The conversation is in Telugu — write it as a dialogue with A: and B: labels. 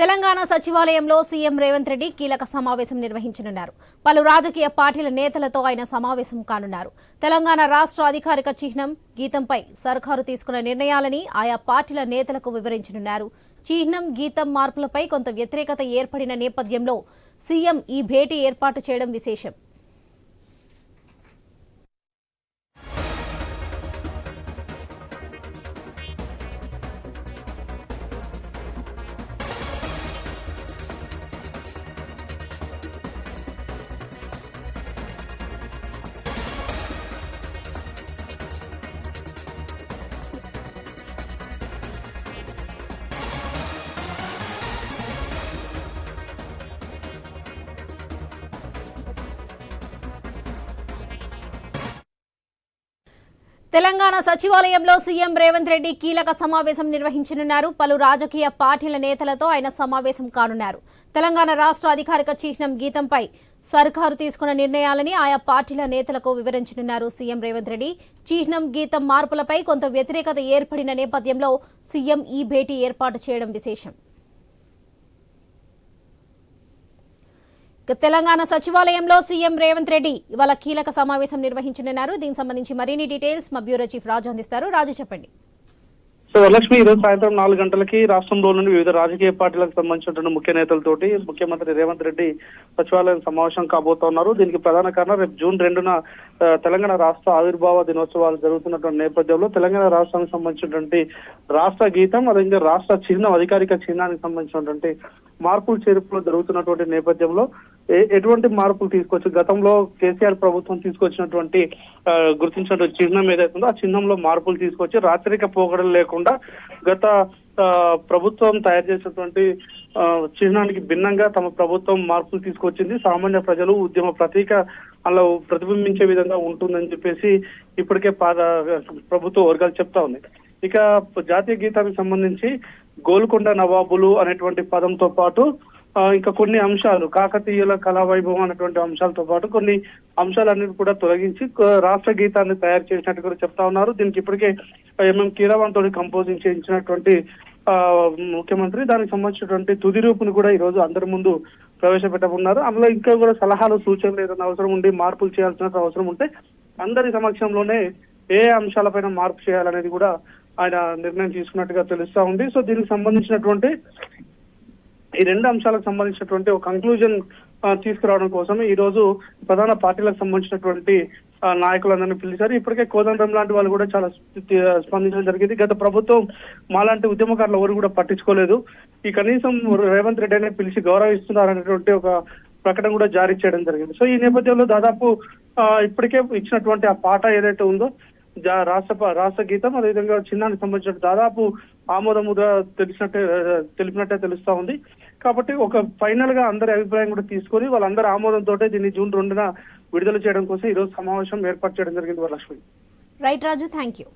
A: తెలంగాణ సచివాలయంలో సీఎం రేవంత్ రెడ్డి కీలక సమావేశం నిర్వహించనున్నారు. పలు రాజకీయ పార్టీల నేతలతో ఆయన సమావేశం కానున్నారు. తెలంగాణ రాష్ట్ర అధికారిక చిహ్నం గీతంపై సర్కారు తీసుకున్న నిర్ణయాలని ఆయా పార్టీల నేతలకు వివరించనున్నారు. చిహ్నం గీతం మార్పులపై కొంత వ్యతిరేకత ఏర్పడిన నేపథ్యంలో సీఎం ఈ భేటీ ఏర్పాటు చేయడం విశేషం. తెలంగాణ సచివాలయంలో సీఎం రేవంత్ రెడ్డి కీలక సమావేశం నిర్వహించనున్నారు. పలు రాజకీయ పార్టీల నేతలతో ఆయన సమావేశం కానున్నారు. తెలంగాణ రాష్ట్ర అధికారిక చిహ్నం గీతంపై సర్కారు తీసుకున్న నిర్ణయాలని ఆయా పార్టీల నేతలకు వివరించనున్నారు సీఎం రేవంత్ రెడ్డి. చిహ్నం గీతం మార్పులపై కొంత వ్యతిరేకత ఏర్పడిన నేపథ్యంలో సీఎం ఈ భేటీ ఏర్పాటు చేయడం విశేషం. తెలంగాణ సచివాలయంలో సీఎం రేవంత్ రెడ్డి ఇవాళ కీలక సమావేశం నిర్వహించనున్నారు. దీనికి సంబంధించి మరిన్ని డీటెయిల్స్ మా బ్యూరో చీఫ్ రాజు అందిస్తారు. రాజు చెప్పండి.
B: సో వరలక్ష్మి ఈరోజు సాయంత్రం నాలుగు గంటలకి రాష్ట్రంలో నుండి వివిధ రాజకీయ పార్టీలకు సంబంధించిన ముఖ్య నేతలతోటి ముఖ్యమంత్రి రేవంత్ రెడ్డి సచివాలయం సమావేశం కాబోతున్నారు. దీనికి ప్రధాన కారణం రేపు జూన్ రెండున తెలంగాణ రాష్ట్ర ఆవిర్భావ దినోత్సవాలు జరుగుతున్నటువంటి నేపథ్యంలో తెలంగాణ రాష్ట్రానికి సంబంధించినటువంటి రాష్ట్ర గీతం అదేవిధంగా రాష్ట్ర చిహ్నం అధికారిక చిహ్నానికి సంబంధించినటువంటి మార్పులు చేర్పులు జరుగుతున్నటువంటి నేపథ్యంలో ఎటువంటి మార్పులు తీసుకొచ్చు గతంలో కేసీఆర్ ప్రభుత్వం తీసుకొచ్చినటువంటి గుర్తించినటువంటి చిహ్నం ఏదైతే ఉందో ఆ చిహ్నంలో మార్పులు తీసుకొచ్చి రాత్రిక పోకడలు లేకుండా గత ప్రభుత్వం తయారు చేసినటువంటి ఆ, చిహ్నానికి భిన్నంగా తమ ప్రభుత్వం మార్పులు తీసుకొచ్చింది. సామాన్య ప్రజలు ఉద్యమ ప్రతీక అలా ప్రతిబింబించే విధంగా ఉంటుందని చెప్పేసి ఇప్పటికే ప్రభుత్వ వర్గాలు చెప్తా ఉంది ఇక జాతీయ గీతానికి సంబంధించి గోల్కొండ నవాబులు అనేటువంటి పదంతో పాటు ఇంకా కొన్ని అంశాలు కాకతీయుల కళా వైభవం అనేటువంటి అంశాలతో పాటు కొన్ని అంశాలన్నిటి కూడా తొలగించి రాష్ట్ర గీతాన్ని తయారు చేసినట్టు కూడా చెప్తా ఉన్నారు. దీనికి ఇప్పటికే ఎంఎం కీరవాన్ తోటి కంపోజింగ్ చేయించినటువంటి ఆ, ముఖ్యమంత్రి దానికి సంబంధించినటువంటి తుది రూపుని కూడా ఈ రోజు అందరి ముందు ప్రవేశపెట్టమన్నారు అందులో ఇంకా కూడా సలహాలు సూచనలు ఏదైనా అవసరం ఉండి మార్పులు చేయాల్సిన అవసరం ఉంటే అందరి సమక్షంలోనే ఏ అంశాలపైన మార్పు చేయాలనేది కూడా ఆయన నిర్ణయం తీసుకున్నట్టుగా తెలుస్తా ఉంది. సో దీనికి సంబంధించినటువంటి ఈ రెండు అంశాలకు సంబంధించినటువంటి ఒక కంక్లూజన్ తీసుకురావడం కోసం ఈ రోజు ప్రధాన పార్టీలకు సంబంధించినటువంటి నాయకులందరినీ పిలిచారు. ఇప్పటికే కోదండం లాంటి వాళ్ళు కూడా చాలా స్పందించడం జరిగింది. గత ప్రభుత్వం మాలాంటి ఉద్యమకారులు ఎవరు కూడా పట్టించుకోలేదు. ఈ కనీసం రేవంత్ రెడ్డి అనే పిలిచి గౌరవిస్తున్నారనేటువంటి ఒక ప్రకటన కూడా జారీ చేయడం జరిగింది. సో ఈ నేపథ్యంలో దాదాపు ఇప్పటికే ఇచ్చినటువంటి ఆ పాట ఏదైతే ఉందో రాష్ట్ర రాష్ట్ర గీతం అదేవిధంగా చిన్నానికి సంబంధించిన దాదాపు ఆమోదముగా తెలిసినట్టే తెలిపినట్టే తెలుస్తా ఉంది. కాబట్టి ఒక ఫైనల్గా అందరి అభిప్రాయం కూడా తీసుకొని వాళ్ళందరి ఆమోదంతో దీన్ని జూన్ రెండున విడుదల చేయడం కోసం ఈ రోజు సమావేశం ఏర్పాటు చేయడం జరిగింది Varalakshmi.
A: Right Raju thank you